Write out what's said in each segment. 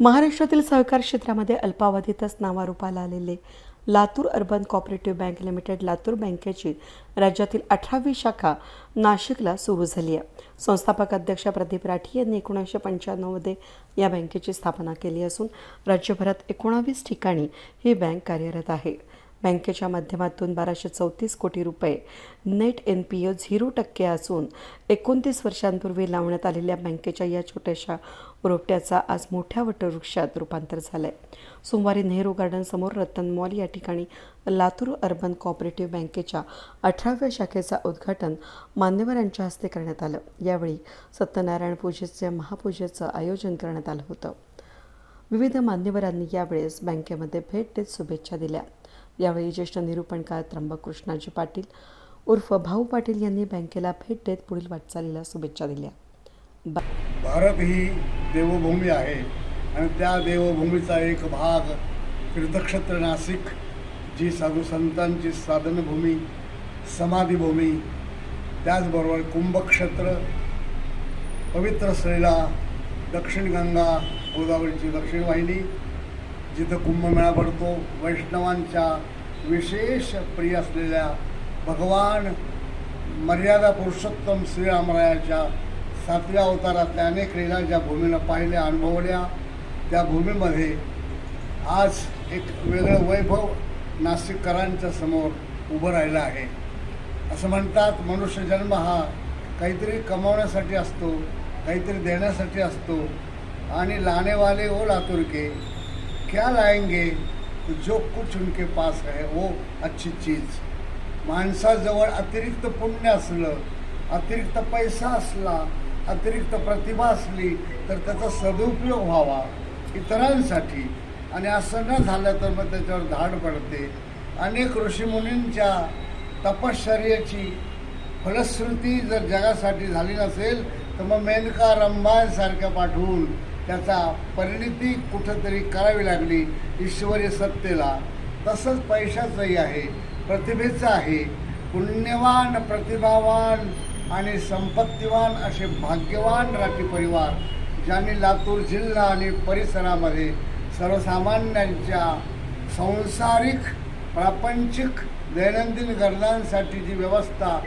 महाराष्ट्रातील सहकार क्षेत्रामध्ये अल्पावधीतच नावारूपाला आलेले Latur urban cooperative bank limited Latur बँकेची राज्यातील अठरावी शाखा नाशिकला सुरू झाली आहे. संस्थापक अध्यक्ष प्रदीप राठी यांनी एकोणीसशे पंच्याण्णवमध्ये या बँकेची स्थापना केली असून राज्यभरात एकोणावीस ठिकाणी ही बँक कार्यरत आहे. बँकेच्या माध्यमातून बाराशे चौतीस कोटी रुपये net N P O zero टक्के असून एकोणतीस वर्षांपूर्वी लावण्यात आलेल्या बँकेच्या या छोट्याशा रोपट्याचा आज मोठ्या वटवृक्षात रूपांतर झालंय. सोमवारी नेहरू गार्डनसमोर रतन मॉल या ठिकाणी लातूर अर्बन कॉपरेटिव्ह बँकेच्या अठराव्या शाखेचा उद्घाटन मान्यवरांच्या हस्ते करण्यात आलं. यावेळी सत्यनारायण पूजेचे महापूजेचं आयोजन करण्यात आलं होतं. विविध मान्यवरांनी यावेळेस बँकेमध्ये भेट देत शुभेच्छा दिल्या. यावेळी ज्येष्ठ निरूपणकार त्र्यंबक कृष्णाजी पाटील उर्फ भाऊ पाटील यांनी बँकेला भेट देत पुढील वाटचालीला शुभेच्छा दिल्या. भारत ही देवभूमी आहे आणि त्या देवभूमीचा एक भाग तीर्थक्षेत्र नाशिक जी साधू संतांची साधनभूमी समाधीभूमी त्याचबरोबर कुंभक्षेत्र पवित्र श्रेला दक्षिण गंगा गोदावरीची दक्षिण वाहिनी जिथं कुंभमेळा भरतो वैष्णवांच्या विशेष प्रिय असलेल्या भगवान मर्यादा पुरुषोत्तम श्रीरामरायाच्या सातव्या अवतारातल्या अनेक लीला ज्या भूमीला पाहिल्या अनुभवल्या त्या भूमीमध्ये आज एक वेगळं वैभव नाशिककरांच्या समोर उभं राहिलं आहे. असं म्हणतात मनुष्य जन्म हा काहीतरी कमावण्यासाठी असतो काहीतरी देण्यासाठी असतो आणि लानेवाले ओ लातुरके क्या लाएंगे जो कुछ उनके पास है वो अच्छी चीज। माणसाजवळ अतिरिक्त पुण्य असलं अतिरिक्त पैसा असला अतिरिक्त प्रतिभा असली तर त्याचा सदुपयोग व्हावा इतरांसाठी. आणि असं न झालं तर मग त्याच्यावर धाड पडते. अनेक ऋषीमुनींच्या तपश्चर्याची फलश्रुती जर जगासाठी झाली नसेल तर मग मेनका रंभासारख्या पाठवून त्याचा परिणिती कुठंतरी करावी लागली ईश्वरी सत्तेला. तसंच पैशाचंही आहे प्रतिभेचं आहे. पुण्यवान प्रतिभावान आणि संपत्तीवान असे भाग्यवान राठी परिवार ज्यांनी लातूर जिल्हा आणि परिसरामध्ये सर्वसामान्यांच्या संसारिक प्रापंचिक दैनंदिन गरजांसाठी जी व्यवस्था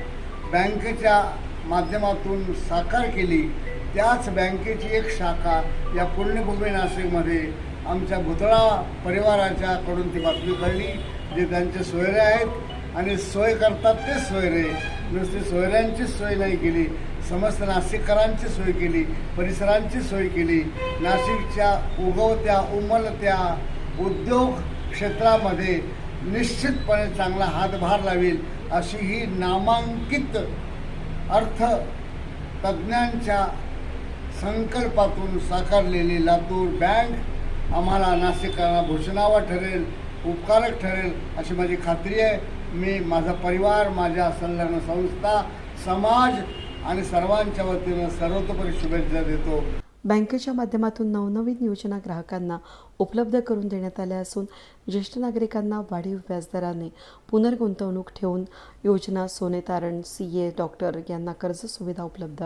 बँकेच्या माध्यमातून साकार केली त्याच बँकेची एक शाखा या पुण्यभूमी नाशिकमध्ये आमच्या भुतळा परिवाराच्याकडून ती बातमी कळली जे त्यांचे सोयरे आहेत आणि सोय करतात ते सोयरे. नुसती सोयऱ्यांचीच सोय नाही केली समस्त नाशिककरांची सोय केली परिसरांची सोय केली. नाशिकच्या उगवत्या उमलत्या उद्योग क्षेत्रामध्ये निश्चितपणे चांगला हातभार लावेल अशी ही नामांकित अर्थ तज्ज्ञांच्या संकल्पातून साकारलेली लातूर बँक आम्हाला नाशिकांना भूषणावा ठरेल उपकारक ठरेल अशी माझी खात्री आहे. मी माझा परिवार माझ्या सल्ल्यानं संस्था समाज आणि सर्वांच्या वतीनं सर्वतोपरी शुभेच्छा देतो. बँकेच्या माध्यमातून नवनवीन योजना ग्राहकांना उपलब्ध करून देण्यात आल्या असून ज्येष्ठ नागरिकांना वाढीव व्याजदराने पुनर्गुंतवणूक ठेवून योजना सोने तारण सी ए डॉक्टर यांना कर्ज सुविधा उपलब्ध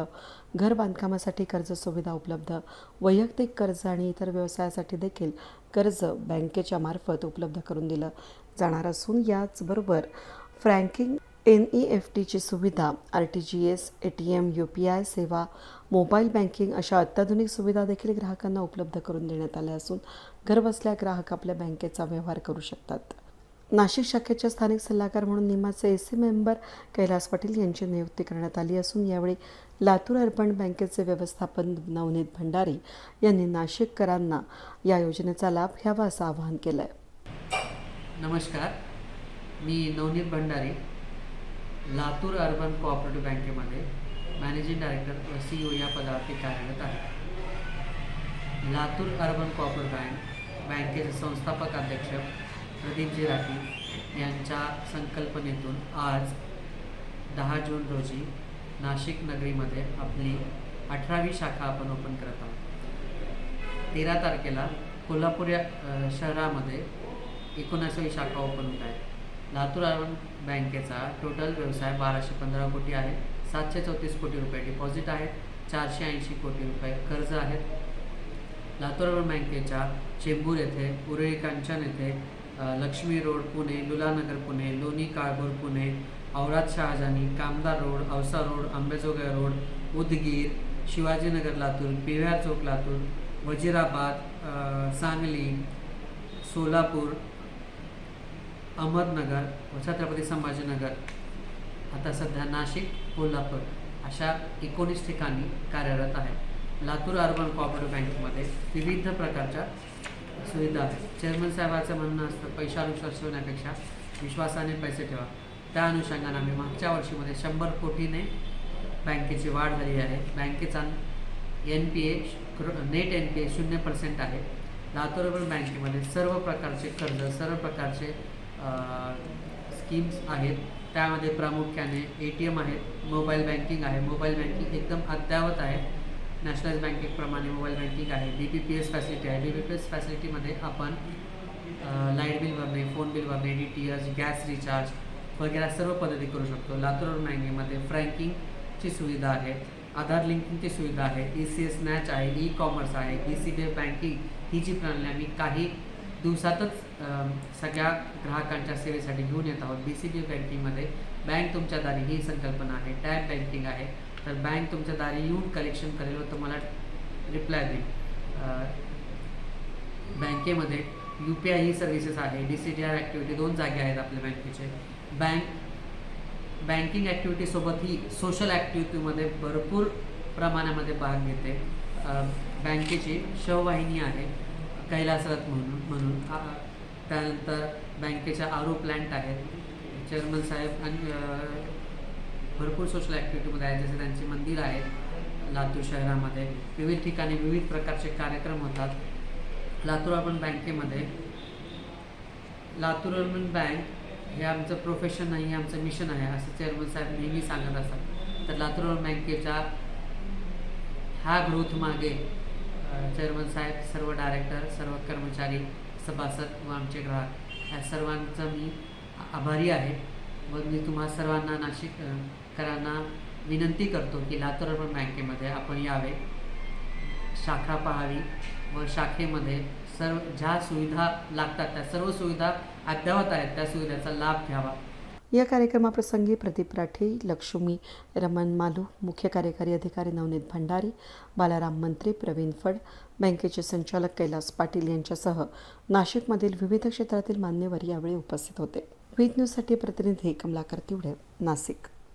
घर बांधकामासाठी कर्ज सुविधा उपलब्ध वैयक्तिक कर्ज आणि इतर व्यवसायासाठी देखील कर्ज बँकेच्या मार्फत उपलब्ध करून दिलं जाणार असून याचबरोबर फ्रँकिंग एन ई एफ टीची सुविधा R T G S A T M U P I सेवा मोबाईल बँकिंग अशा अत्याधुनिक सुविधा देखील ग्राहकांना उपलब्ध करून देण्यात आल्या असून घरबसल्या ग्राहक आपल्या बँकेचा व्यवहार करू शकतात. नाशिक शाखेच्या स्थानिक सल्लागार म्हणून निमाचे A C member Kailas Patil यांची नियुक्ती करण्यात आली असून यावेळी लातूर अर्बन बँकेचे व्यवस्थापन नवनीत भंडारी यांनी नाशिककरांना या योजनेचा लाभ घ्यावा असं आवाहन केलं आहे नमस्कार मी नवनीत भंडारी. लातूर अर्बन कोऑपरेटिव्ह बँकेमध्ये मॅनेजिंग डायरेक्टर व सी ओ या पदावरती कार्यरत आहे. लातूर अर्बन कोऑपरेटिव्ह बँक बँकेचे संस्थापक अध्यक्ष प्रदीपजी राठी यांच्या संकल्पनेतून आज दहा जून रोजी नाशिक नगरीमध्ये आपली अठरावी शाखा आपण ओपन करत आहोत. तेरा तारखेला कोल्हापूर या शहरामध्ये एकोणासावी शाखा ओपन होत आहे लातूर अर्बन बँकेचा टोटल व्यवसाय बाराशे पंधरा कोटी आहे. सातशे चौतीस कोटी रुपये डिपॉझिट आहेत. चारशे ऐंशी कोटी रुपये कर्ज आहेत. लातूर अर्बन बँकेच्या चेंबूर येथे उरळी कांचन येथे Laxmi road Pune Lulanagar Pune Loni Kalbhor Pune Aurad Shahajani Kamdar road Ausa road Ambejogai road Udgir Shivajinagar Latur Pivya चौक लातूर वजिराबाद सांगली सोलापूर अहमदनगर व छत्रपती संभाजीनगर आता सध्या नाशिक कोल्हापूर अशा एकोणीस ठिकाणी कार्यरत आहे. लातूर अर्बन कॉपरेटिव्ह बँकेमध्ये विविध प्रकारच्या सुविधा आहेत. चेअरमन साहेबाचं म्हणणं असतं पैशानुसार ठेवण्यापेक्षा विश्वासाने पैसे ठेवा. त्या अनुषंगाने आम्ही मागच्या वर्षीमध्ये शंभर कोटीने बँकेची वाढ झाली आहे. बँकेचा N P A net N P A शून्य पर्सेंट आहे. लातूर अर्बन बँकेमध्ये सर्व प्रकारचे कर्ज सर्व प्रकारचे स्कीम्स आहेत. त्यामध्ये प्रामुख्याने ए टी एम आहेत मोबाईल बँकिंग आहे. मोबाईल बँकिंग एकदम अद्ययावत आहे. नॅशनल बँकेप्रमाणे मोबाईल बँकिंग आहे. B P P S facility आहे. बी पी पी एस फॅसिलिटीमध्ये आपण लाइट बिल भरणे फोन बिल भरणे D T H gas recharge वगैरे सर्व पद्धती करू शकतो. लातूर बँकेमध्ये फ्रँकिंगची सुविधा आहे. आधार लिंकिंगची सुविधा आहे. ई सी एस नॅच आहे. ई कॉमर्स आहे. ई सी बी बँकिंग ही जी प्रणाली आम्ही काही दिवसातच सगळ्या ग्राहकांच्या सेवेसाठी घेऊन येत आहोत. बी सी बी बँकिंगमध्ये बँक तुमच्या दारी ही संकल्पना आहे. टॅप बँकिंग आहे. तर बँक तुमच्या दारी येऊन कलेक्शन करेल व तुम्हाला रिप्लाय देईल. बँकेमध्ये यू पी आय ही सर्व्हिसेस आहे. D C D R activity दोन जागे आहेत आपल्या बँकेचे. बँक बँकिंग ॲक्टिव्हिटीसोबत ही सोशल ॲक्टिव्हिटीमध्ये भरपूर प्रमाणामध्ये भाग घेते. बँकेची शववाहिनी आहे. कैलासरथ म्हणून म्हणून. त्यानंतर बँकेच्या आरो प्लॅन्ट आहेत. चेअरमन साहेब आणि भरपूर सोशल ॲक्टिव्हिटीमध्ये आहेत. जसे त्यांचे मंदिर आहेत लातूर शहरामध्ये. विविध ठिकाणी विविध प्रकारचे कार्यक्रम होतात. लातूर अर्बन बँकेमध्ये. लातूर अर्बन बँक हे आमचं प्रोफेशन नाही हे आमचं मिशन आहे असं चेअरमन साहेब नेहमी सांगत असतात. तर लातूर अर्बन बँकेच्या ह्या ग्रोथ मागे चेअरमन साहेब सर्व डायरेक्टर सर्व कर्मचारी सभासद व आमचे ग्राहक या सर्वांचं मी आभारी आहे व मी तुम्हा सर्वांना नाशिक करांना विनंती करतो की लातूर अर्बन बँकेमध्ये आपण यावे. शाखा पाहावी व शाखेमध्ये सर्व ज्या सुविधा लागतात त्या सर्व सुविधा अद्ययावत आहेत त्या सुविधेचा लाभ घ्यावा. या कार्यक्रमाप्रसंगी प्रदीप राठे लक्ष्मी रमण मालू मुख्य कार्यकारी अधिकारी नवनीत भंडारी बालाराम मंत्री प्रवीण फड बँकेचे संचालक कैलास पाटील यांच्यासह नाशिकमधील विविध क्षेत्रातील मान्यवर यावेळी उपस्थित होते. विद न्यूजसाठी प्रतिनिधी कमलाकर तिवडे नाशिक.